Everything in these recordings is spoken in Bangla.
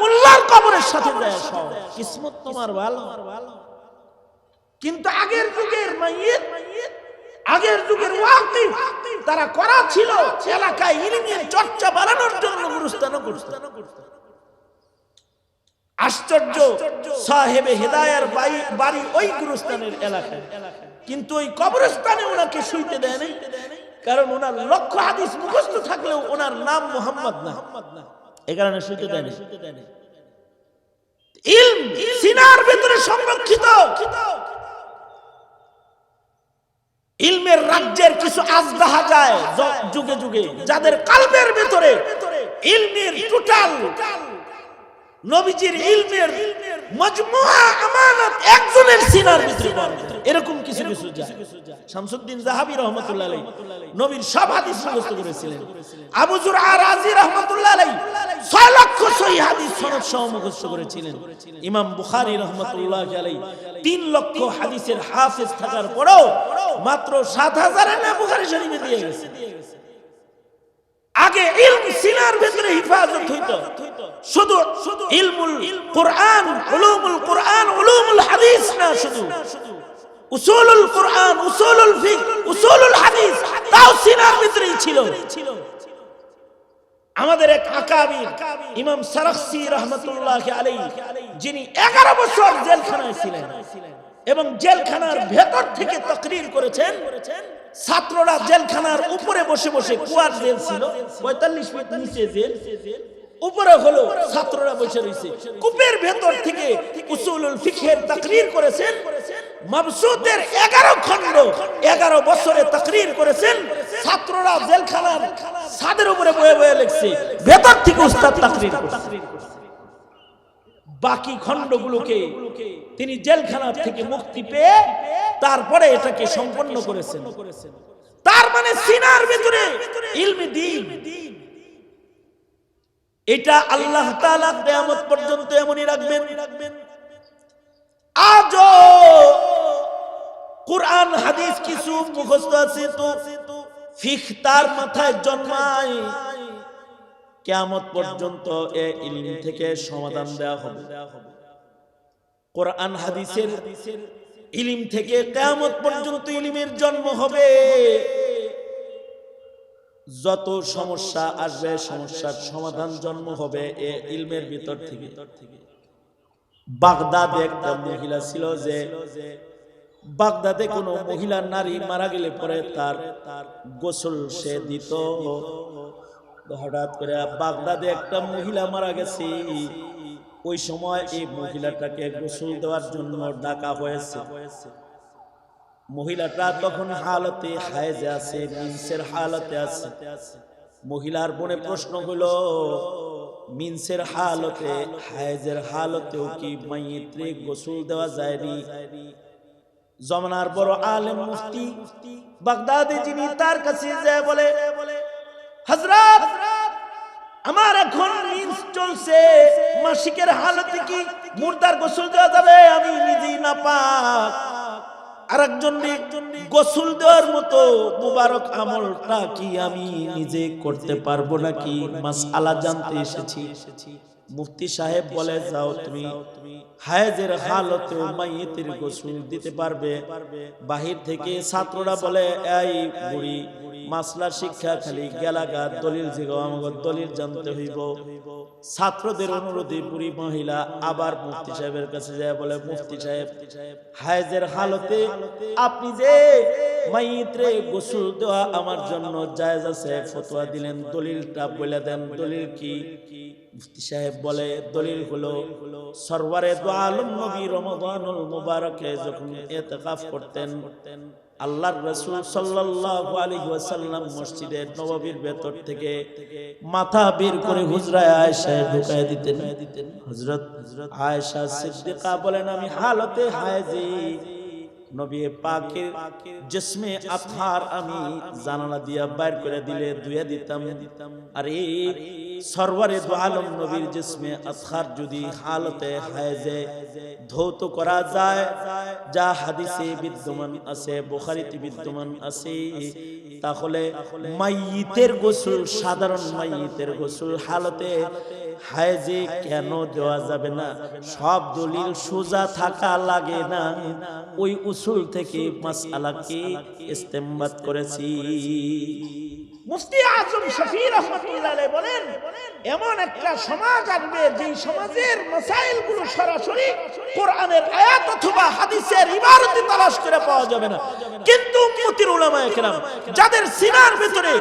মোল্লার কবরের সাথে কিসমত তোমার ভালো। কিন্তু আগের যুগের আগের যুগের তারা করা ছিল এলাকায় চর্চা বাড়ানোর জন্য গুরুস্থান আশ্চর্য সাহেবে হেদায়ার বাড়ি ওই গুরুস্থানের এলাকায়। কিন্তু ওই কবরস্থানে ওনাকে শুইতে দেয় কারণ ওনার লক্ষ্য হাদিস মুখস্থ থাকলেও ওনার নাম মোহাম্মদ না। কারণে দেয়নি সংরক্ষিত। রাজ্যের কিছু আজ দেখা যায়, যুগে যুগে, যাদের কালবের ভেতরে ইলমের টোটাল নবীজির ইলমের মজমুআ আমানত একজনের সিনার ভিতরে এরকম কিছু কিছু যায়। শামসুদ্দিন জাহাবি রহমতুল্লাহ আলাইহি নবীর সব হাদিস মুখস্থ করেছিলেন। আবু জুরআ রাজি রহমতুল্লাহ আলাইহি 6 লক্ষ সহিহ হাদিস সনদ সহ মুখস্থ করেছিলেন। ইমাম বুখারী রহমতুল্লাহ আলাইহি 3 লক্ষ হাদিসের হাফেজ থাকার পরেও মাত্র 7000 এর না বুখারী শরীফে দিয়ে গেছে। আগে ইলম সিনার ভিতরে হিফাজত হইতো। শুধু ইলমুল কোরআন, উলুমুল কোরআন, উলুমুল হাদিস না শুধু। উসুলুল কোরআন, উসুলুল ফিক, উসুলুল হাদিস, তাও সিনার ভিতরেই ছিল। আমাদের এক আকাবির, ইমাম সারাখসি রহমতুল্লাহ আলাইহি, যিনি 11 বছর জেলখানায় ছিলেন এবং জেলখানার ভেতর থেকে তাকরীর করেছেন। ছাত্ররা জেলখানার উপরে বসে বসে কুয়ার জেল ছিল 45 ফিট নিচে জেল। উপরে হলো ছাত্ররা বসে রয়েছে। কূপের ভেতর থেকে উসুলুল ফিকহের তাকরীর করেছেন। মাবসুদের 11 খণ্ড 11 বছরে তাকরীর করেছেন। ছাত্ররা জেলখানার ছাদের উপরে বয়ে বয়ে লিখছে ভেতর থেকে উস্তাদ তাকরীর করছে। বাকি খণ্ডগুলোকে তিনি জেলখানা থেকে মুক্তি পেয়ে তারপরে এটাকে সম্পন্ন করেছেন। তার মানে সিনার ভিতরে ইলমি দিন। এটা আল্লাহ তাআলা কিয়ামত পর্যন্ত এমনই রাখবেন। আজও কোরআন হাদিস কিছু মুখস্থ আছে তো। ফিখ তার মাথায় জন্মায়। কেয়ামত পর্যন্ত এ ইলম থেকে সমাধান দেওয়া হবে। কোরআন, হাদিসের ইলিম থেকে কেয়ামত পর্যন্ত ইলিমের জন্ম হবে। যত সমস্যা আসবে, সমস্যার সমাধান জন্ম হবে এ ইলমের ভিতর থেকে। বাগদাদে একটা মহিলা ছিল যে, বাগদাদে কোনো মহিলা নারী মারা গেলে পরে তার গোসল সে দিত। হঠাৎ করে বাগদাদে একটা মহিলা মারা গেছে। ওই সময় এই মহিলাটাকে গোসল দেওয়ার জন্য ডাকা হয়েছে। মহিলাটা তখন হালতে হায়েজে আছে, মিন্সের হালতে আছে। মহিলার বনে প্রশ্ন হলো, মিন্সের হালতে, হায়েজের হালতেও কি মাইত্রে গোসল দেওয়া যায়নি? জমানার বড় আলেম মুফতি বাগদাদে যিনি তার কাছে যায় বলে আমার এখন মিন্স চলছে। মাসিকের হালতে কি মুর্দার গোসল দেওয়া যাবে? আমি নিজেই না পাক। গোসল দেওয়ার মতো মুবারক আমলটা কি আমি নিজে করতে পারব নাকি? মাসআলা জানতে এসেছি। মুফতি সাহেব বলে, যাও তুমি হায়েজের হালতে মাইয়েতের গোসল দিতে পারবে। বাহির থেকে ছাত্ররা বলে, এই বুড়ি মাসলা শিক্ষা খালি গেলাগা দলিল জিগাও আমাকে দলিল জানতে হইব। ছাত্রদের অনুরোধে বুড়ি মহিলা আবার মুফতি সাহেবের কাছে যায় বলে, মুফতি সাহেব, হায়েজের হালতে আপনি যে মাইত্রে গোসল দেওয়া আমার জন্য জায়েজ আছে, ফতোয়া দিলেন, দলিলটা বলে দেন, দলিল কি? সাহেব বলে, দলিল হলো, সরওয়ারে দু আলম নবী রমাদানুল মুবারকে যখন ইতিকাফ করতেন, আল্লাহর রাসূল সাল্লাল্লাহু আলাইহি ওয়াসাল্লাম মসজিদের নববীর ভেতর থেকে মাথা বের করে হুজরায় আয়েশায় ঢুকায় দিতেন। হযরত আয়েশা সিদ্দিকা বলেন, আমি হালতে হায়েজি নবী পাকের জিসমে আথার আমি জানালা দিয়া বাইর করে দিলে দুয়া দিতাম। আর সরওয়ারে দু আলম নবীর জিসমে আথার যদি হালতে হায়েজে, ধৌত করা যায়, যা হাদিসে বিদ্যমান আছে, বুখারীতে বিদ্যমান আছে, তাহলে মাইয়িতের গোসল, সাধারণ মাইয়িতের গোসল হালতে হায়জে কেন দেওয়া যাবে না? সব দলিল সোজা থাকা লাগে না। ওই উসুল থেকে মাসালাকে ইস্তেমবাদ করেছি। মুফতি আজম শফি রহমতুল্লাহ বলেন, এমন একটা সমাজ আসবে যে সমাজের মাসাইলগুলো সরাসরি কোরআনের আয়াত অথবা হাদিসের ইবারতে তালাশ করে পাওয়া যাবে না। কিন্তু উম্মতির উলামায়ে কেরাম, যাদের সিনার ভিতরে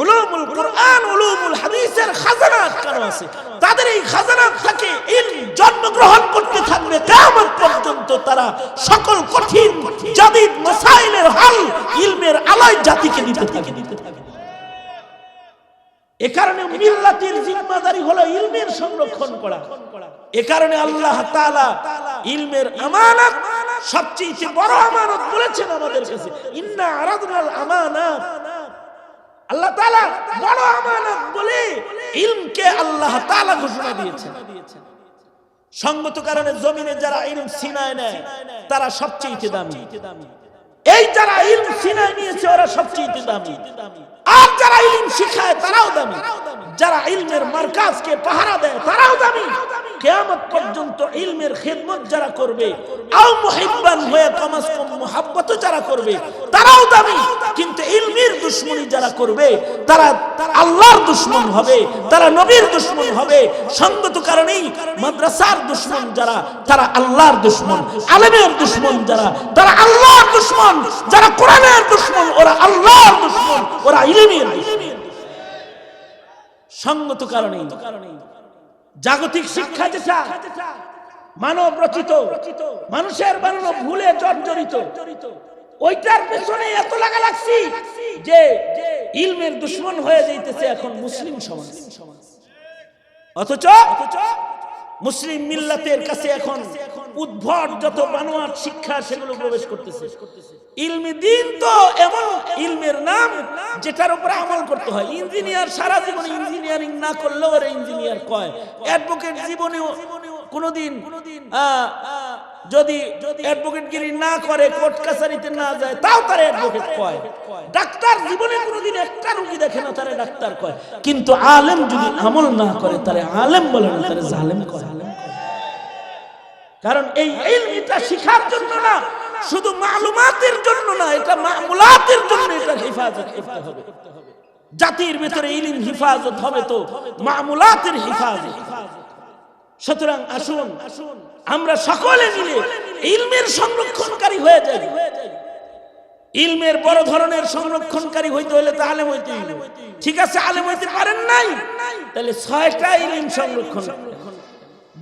উলুমুল কোরআন, উলুমুল হাদিসের খাজানা আটকানো আছে? তাদের এই খাজানা থেকে ইলম জন্মগ্রহণ করতে থাকবে কিয়ামত পর্যন্ত তারা সকল কঠিন, জাদিদ মাসাইলের হল ইলমের আলোয় জাতিকে দিতে থাকে। এ কারণে মিল্লাতের জিম্মাদারি হলো ইলমের সংরক্ষণ করা। এ কারণে আল্লাহ তাআলা ইলমের আমানত সবচেয়ে বড় আমানত বলেছেন আমাদের কাছে। ইন্না আরাদনাল আমানাত আল্লাহ তাআলা বড় আমানত বলে ইলমকে আল্লাহ তাআলা ঘোষণা দিয়েছেন। সঙ্গত কারণে জমিনে যারা ইলম সিনায় নেয়, তারা সবচেয়ে দামি। এই যারা ইলম সিনায় নিয়েছে, ওরা সবচেয়ে দামি। আর যারা ইলম শিখায়, তারাও দামি। যারা ইলমের মার্কাজকে পাহারা দেয়, তারাও দামি। কিয়ামত পর্যন্ত ইলমের খেদমত যারা করবে আও মুহিব্বান হয়ে কমাস কম মুহাব্বত যারা করবে, তারাও দামি। কিন্তু ইলমের দুশ্মনী যারা করবে, তারা আল্লাহর দুশ্মন হবে, তারা নবীর দুশ্মন হবে। সঙ্গত কারণেই মাদ্রাসার দুশ্মন যারা, তারা আল্লাহর দুশ্মন। আলেমের দুশ্মন যারা, তারা আল্লাহর দুশ্মন। যারা কোরআনের দুশ্মন, ওরা আল্লাহর দুশ্মন, ওরা ইলমের দুশ্মন। সঙ্গত কারণে জাগতিক শিক্ষা যেটা, মানব রচিত, মানুষের বানানো ভুলে জর্জরিত, ওইটার পেছনে এত লাগা লাগছি যে ইলমের দুশ্মন হয়ে যাইতেছে এখন মুসলিম সমাজ। অথচ মুসলিম মিল্লাতের কাছে এখন উদ্ভট যত বানোয়ার শিক্ষা সেগুলো প্রবেশ করতেছে। ইলমি দিন তো এমন ইলমের নাম যেটার উপরে আমল করতে হয়। ইঞ্জিনিয়ার সারা জীবনে ইঞ্জিনিয়ারিং না করলেও ইঞ্জিনিয়ার কয়। অ্যাডভোকেট জীবনেও কোনোদিন আহ, যদি অ্যাডভোকেটগিরি না করে কোর্ট কাছারিতে না যায় তাও তার অ্যাডভোকেট কয়। ডাক্তার জীবনে কোনোদিন একটা রুগী দেখে না তারে ডাক্তার কয়। কিন্তু আলেম যদি আমল না করে তারে আলেম বলে না তারে জালেম করে কারণ এই ইলমিটা শিখার জন্য না শুধু মালুমাতের জন্য না এটা মামুলাতের জন্য এটা হেফাজত করতে হবে। জাতির ভিতরে ইলিম হিফাজত হবে তো মামুলাতের হিফাজত। সুতরাং আসুন আসুন। আমরা সকলে মিলে ইলমের সংরক্ষণকারী হয়ে যাই। ইলমের বড় ধরনের সংরক্ষণকারী হইতে হলে তো আলেম হইতে। ঠিক আছে আলেম হইতে পারেন নাই? তাহলে ছয়টা ইলিম সংরক্ষণ।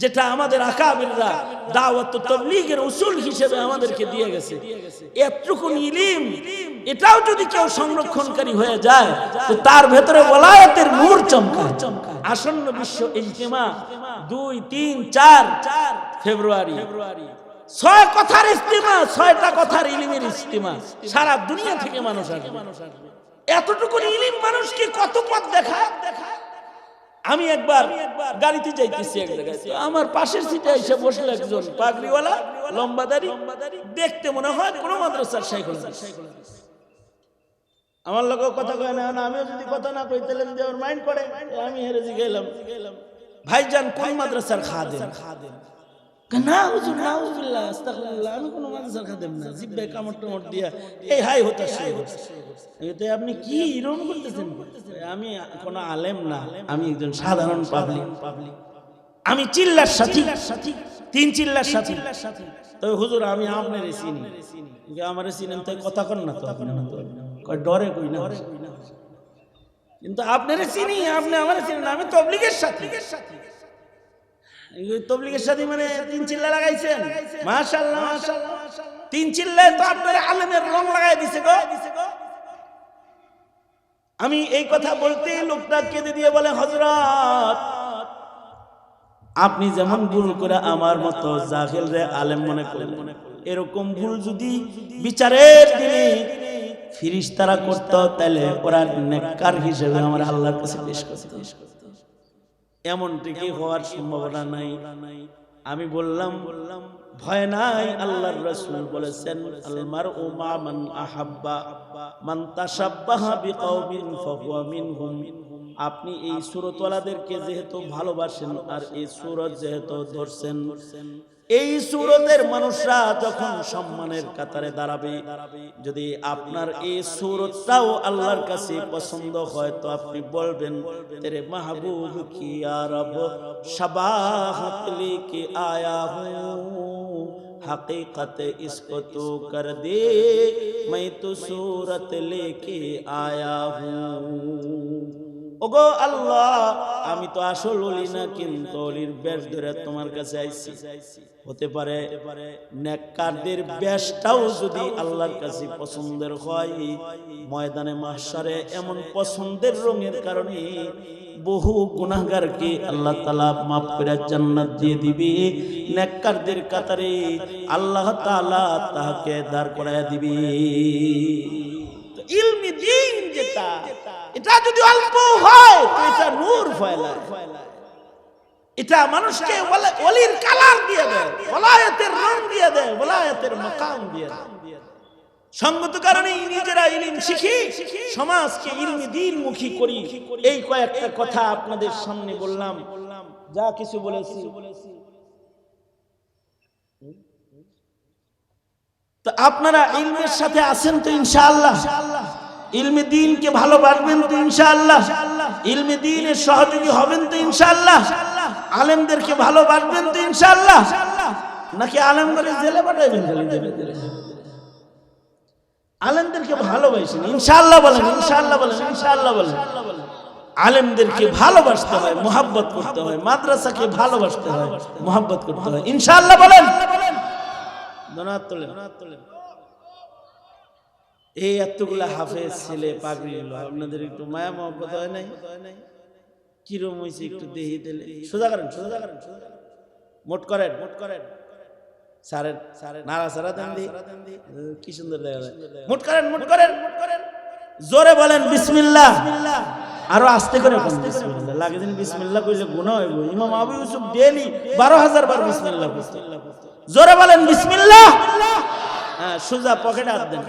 যেটা আমাদের আকাবিররা দাওয়াত তবলিগের উসুল হিসেবে আমাদেরকে দিয়ে গেছে। এতটুকু ইলিম, এটাও যদি কেউ সংরক্ষণকারী হয়ে যায়, তো তার ভেতরে ওলায়াতের নূর চমকা আসন্ন বিশ্ব ইজতেমা দুই, তিন, চার চার ফেব্রুয়ারি। ফেব্রুয়ারি ছয় কথার ইস্তিমা ছয়টা কথার ইলিমের ইস্তিমা সারা দুনিয়া থেকে মানুষ আসবে। এতটুকু ইলিম মানুষকে কত পথ দেখায়? আমি একবার গাড়িতে যাইতেছি এক জায়গায়। আমার পাশের সিটে এসে বসল একজন পাগড়িওয়ালা, লম্বা দাড়ি, দেখতে মনে হয় কোনো মাদ্রাসার শেখ আমার লোক কথা কয় না আমিও যদি কথা না কই, তাহলে যদি আমার মাইন্ড করে আমি হেরে গেলাম। ভাইজান, কোন মাদ্রাসার খাদেম? না না হুজুল্লাহ আমি কোনো আপনি কি আমি কোনো আলেম না, আমি একজন সাধারণ পাবলিক। পাবলিক আমি চিল্লার সাথী, তিন চিল্লার সাথী। তবে হুজুর, আমি আপনার চিনি। আমার চিনেন তাই কথা কন না তো। কয়, ডরে কই না কিন্তু আপনারে চিনি, আপনি আমার চিনেন আমি তবলিগের সাথী। এই তবলিগের সাথে মানে তিন চিল্লা লাগাইছেন। মাশাআল্লাহ মাশাআল্লাহ। তিন চিল্লায় তো আপনার আলেমের রং লাগাই দিছে গো। আমি এই কথা বলতে লোকটা কেঁদে দিয়ে বলে, হযরত, আপনি যেমন ভুল করে আমার মতো জাহেল রে আলেম মনে করলেন, এরকম ভুল যদি বিচারের দিনে ফিরিস্তারা করতো, তাহলে ওরা নেককার হিসেবে আমার আল্লাহর কাছে পেশ করতে। এমনটি কি হওয়ার সম্ভাবনা নাই? আমি বললাম বললাম ভয় নাই আল্লাহর রাসূল বলেছেন আলমার উমা মান আহাব্বা মান তাশাব্বাহা বিকাউমিন ফাহুয়া মিনহুম। আপনি এই সুরতওয়ালাদেরকে যেহেতু ভালোবাসেন আর এই সুরত যেহেতু ধরছেন এই সুরতের মানুষরা যখন সম্মানের কাতারে দাঁড়াবে যদি আপনার এই সুরতটাও আল্লাহর কাছে পছন্দ হয় তো আপনি বলবেন তেরে মাহবুব কি আরব শবাহত লেকে আয়া হুঁ हकीकत इसको तो कर दे मैं तो सूरत लेके आया हूँ ওগো আল্লাহ, আমি তো আসল অলি না, কিন্তু অলির বেশ ধরে তোমার কাছে আইছি। হতে পারে নেককারদের বেশটাও যদি আল্লাহর কাছে পছন্দের হয়, ময়দানে মাহশারে এমন পছন্দের রঙের কারণে বহু গুনাহগারকে আল্লাহ তালা মাফ করে জান্নাত দিয়ে দিবে। নেককারদের কাতারে আল্লাহ তাআলা তাহাকে দাঁড় করায় দিবে। ইলমি দিন যেটা এটা যদি অল্প হয়, তো এটা নূর ফয়লায় এটা মানুষকে ওলির কালার দিয়ে দেয়, ওলায়তের রং দিয়ে দেয়, ওলায়তের মাকাম দিয়ে দেয়। সঙ্গত কারণে নিজেরা ইলিম শিখি সমাজকে ইলমি দিন মুখী করি। এই কয়েকটা কথা আপনাদের সামনে বললাম। যা কিছু বলেছি। তো আপনারা ইলমের সাথে আছেন তো ইনশাআল্লাহ? ইলমে দিনকে ভালোবাসবেন তো ইনশাআল্লাহ। ইলমে দিনের সহযোগী হবেন তো ইনশাআল্লাহ। আলেমদেরকে ভালোবাসবেন তো ইনশাআল্লাহ। নাকি আলেমদের জেলে পাঠাইবেন আলেমদেরকে ভালোবাসেন, ইনশাআল্লাহ বলেন ইনশাআল্লাহ বলেন ইনশাআল্লাহ বলেন। আলেমদেরকে ভালোবাসতে হয়, মোহাব্বত করতে হয়, মাদ্রাসাকে ভালোবাসতে হয়, মোহাব্বত করতে হয়। ইনশাআল্লাহ বলেন। দোনাত তোলেন এই এতগুলা হাফেজ ছেলে পাগড়ি হলো আপনাদের একটু মায়া মহব্বত হয় নাই? কিরম হয়েছে একটু দেহি দিলে? সোজা করেন সোজা করেন। মোট করেন। মোট করেন সারেন সারেন নাড়া সারা দেন কি সুন্দর দেখা যায়। মোট করেন মোট করেন। মোট করেন জোরে বলেন, বিসমিল্লাহ। আরও আস্তে করে বিসমিল্লাহ। লাগে যেন বিসমিল্লাহ কইলে গুনাহ হইব। ইমাম আবু ইউসুফ ডেইলি 12000 বার বিসমিল্লাহ জোরে বলেন, বিসমিল্লাহ। হ্যাঁ সোজা পকেটে হাত দেন।